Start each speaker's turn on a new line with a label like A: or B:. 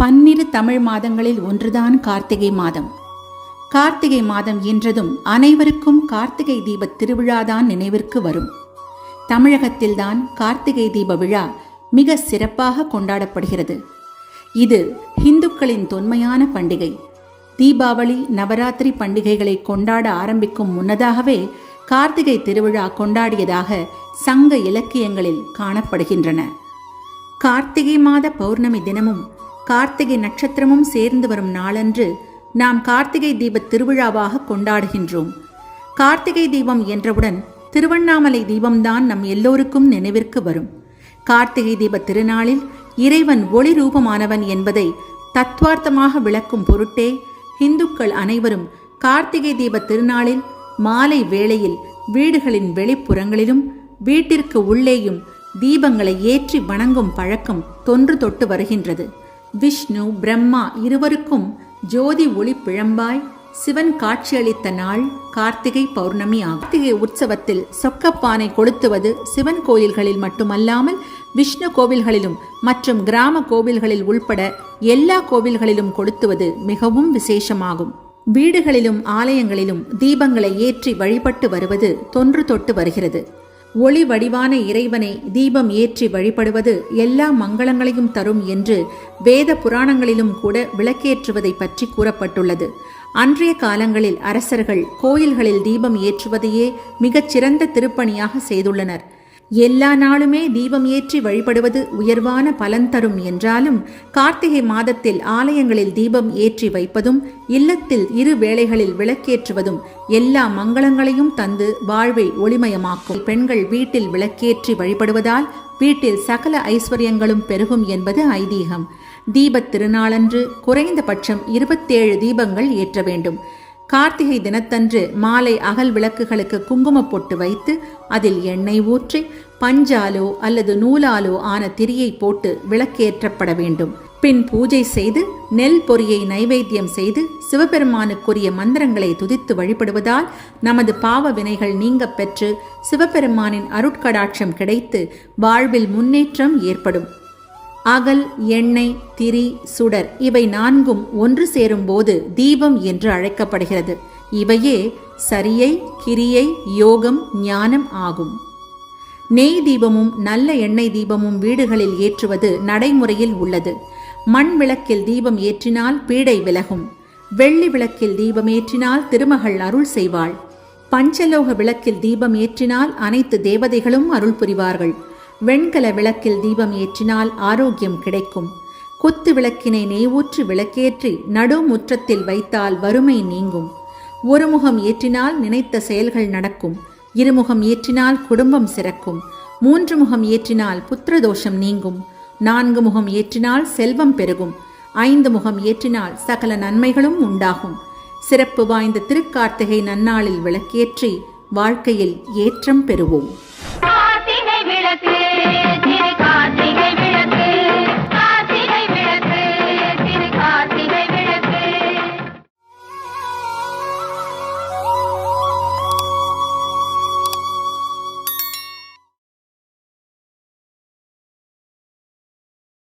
A: பன்னிரு தமிழ் மாதங்களில் ஒன்றுதான் கார்த்திகை மாதம். கார்த்திகை மாதம் என்றதும் அனைவருக்கும் கார்த்திகை தீப திருவிழாதான் நினைவிற்கு வரும். தமிழகத்தில்தான் கார்த்திகை தீப விழா மிக சிறப்பாக கொண்டாடப்படுகிறது. இது இந்துக்களின் தொன்மையான பண்டிகை. தீபாவளி நவராத்திரி பண்டிகைகளை கொண்டாட ஆரம்பிக்கும் முன்னதாகவே கார்த்திகை திருவிழா கொண்டாடியதாக சங்க இலக்கியங்களில் காணப்படுகின்றன. கார்த்திகை மாத பௌர்ணமி தினமும் கார்த்திகை நட்சத்திரமும் சேர்ந்து வரும் நாளன்று நாம் கார்த்திகை தீப திருவிழாவாக கொண்டாடுகின்றோம். கார்த்திகை தீபம் என்றவுடன் திருவண்ணாமலை தீபம்தான் நம் எல்லோருக்கும் நினைவிற்கு வரும். கார்த்திகை தீப திருநாளில் இறைவன் ஒளி ரூபமானவன் என்பதை தத்வார்த்தமாக விளக்கும் பொருட்டே இந்துக்கள் அனைவரும் கார்த்திகை தீப திருநாளில் மாலை வேளையில் வீடுகளின் வெளிப்புறங்களிலும் வீட்டிற்கு உள்ளேயும் தீபங்களை ஏற்றி வணங்கும் பழக்கம் தொன்று தொட்டு வருகின்றது. விஷ்ணு பிரம்மா இருவருக்கும் ஜோதி ஒளி பிழம்பாய் சிவன் காட்சியளித்த நாள் கார்த்திகை பௌர்ணமி ஆகும். கார்த்திகை உற்சவத்தில் சொக்கப்பானை கொளுத்துவது சிவன் கோயில்களில் மட்டுமல்லாமல் விஷ்ணு கோவில்களிலும் மற்றும் கிராம கோவில்களில் உள்பட எல்லா கோவில்களிலும் கொளுத்துவது மிகவும் விசேஷமாகும். வீடுகளிலும் ஆலயங்களிலும் தீபங்களை ஏற்றி வழிபட்டு வருவது தொன்று தொட்டு வருகிறது. ஒளி வடிவான இறைவனை தீபம் ஏற்றி வழிபடுவது எல்லா மங்களங்களையும் தரும் என்று வேத புராணங்களிலும் கூட விளக்கேற்றுவதை பற்றி கூறப்பட்டுள்ளது. அன்றைய காலங்களில் அரசர்கள் கோயில்களில் தீபம் ஏற்றுவதையே மிகச் சிறந்த திருப்பணியாக செய்துள்ளனர். எல்லா நாளுமே தீபம் ஏற்றி வழிபடுவது உயர்வான பலன் தரும் என்றாலும் கார்த்திகை மாதத்தில் ஆலயங்களில் தீபம் ஏற்றி வைப்பதும் இல்லத்தில் இரு வேளைகளில் விளக்கேற்றுவதும் எல்லா மங்களங்களையும் தந்து வாழ்வை ஒளிமயமாக்கும். பெண்கள் வீட்டில் விளக்கேற்றி வழிபடுவதால் வீட்டில் சகல ஐஸ்வர்யங்களும் பெருகும் என்பது ஐதீகம். தீபத் திருநாளன்று குறைந்தபட்சம் இருபத்தேழு தீபங்கள் ஏற்ற வேண்டும். கார்த்திகை தினத்தன்று மாலை அகல் விளக்குகளுக்கு குங்குமப் பொட்டு வைத்து அதில் எண்ணெய் ஊற்றி பஞ்சாலோ அல்லது நூலாலோ ஆன திரியை போட்டு விளக்கேற்றப்பட வேண்டும். பின் பூஜை செய்து நெல் பொரியை நைவேத்தியம் செய்து சிவபெருமானுக்குரிய மந்திரங்களை துதித்து வழிபடுவதால் நமது பாவ வினைகள் நீங்க பெற்று சிவபெருமானின் அருட்கடாட்சம் கிடைத்து வாழ்வில் முன்னேற்றம் ஏற்படும். அகல் எண்ணெய் திரி சுடர் இவை நான்கும் ஒன்று சேரும்போது தீபம் என்று அழைக்கப்படுகிறது. இவையே சரியை கிரியை யோகம் ஞானம் ஆகும். நெய் தீபமும் நல்ல எண்ணெய் தீபமும் வீடுகளில் ஏற்றுவது நடைமுறையில் உள்ளது. மண் விளக்கில் தீபம் ஏற்றினால் பீடை விலகும். வெள்ளி விளக்கில் தீபம் ஏற்றினால் திருமகள் அருள் செய்வாள். பஞ்சலோக விளக்கில் தீபம் ஏற்றினால் அனைத்து தேவதைகளும் அருள் புரிவார்கள். வெண்கல விளக்கில் தீபம் ஏற்றினால் ஆரோக்கியம் கிடைக்கும். குத்து விளக்கினை நெய்வூற்றி விளக்கேற்றி நடுமுற்றத்தில் வைத்தால் வறுமை நீங்கும். ஒரு முகம் ஏற்றினால் நினைத்த செயல்கள் நடக்கும். இருமுகம் ஏற்றினால் குடும்பம் சிறக்கும். மூன்று முகம் ஏற்றினால் புத்திரதோஷம் நீங்கும். நான்கு முகம் ஏற்றினால் செல்வம் பெருகும். ஐந்து முகம் ஏற்றினால் சகல நன்மைகளும் உண்டாகும். சிறப்பு வாய்ந்த திருக்கார்த்திகை நன்னாளில் விளக்கேற்றி வாழ்க்கையில் ஏற்றம் பெறுவோம்.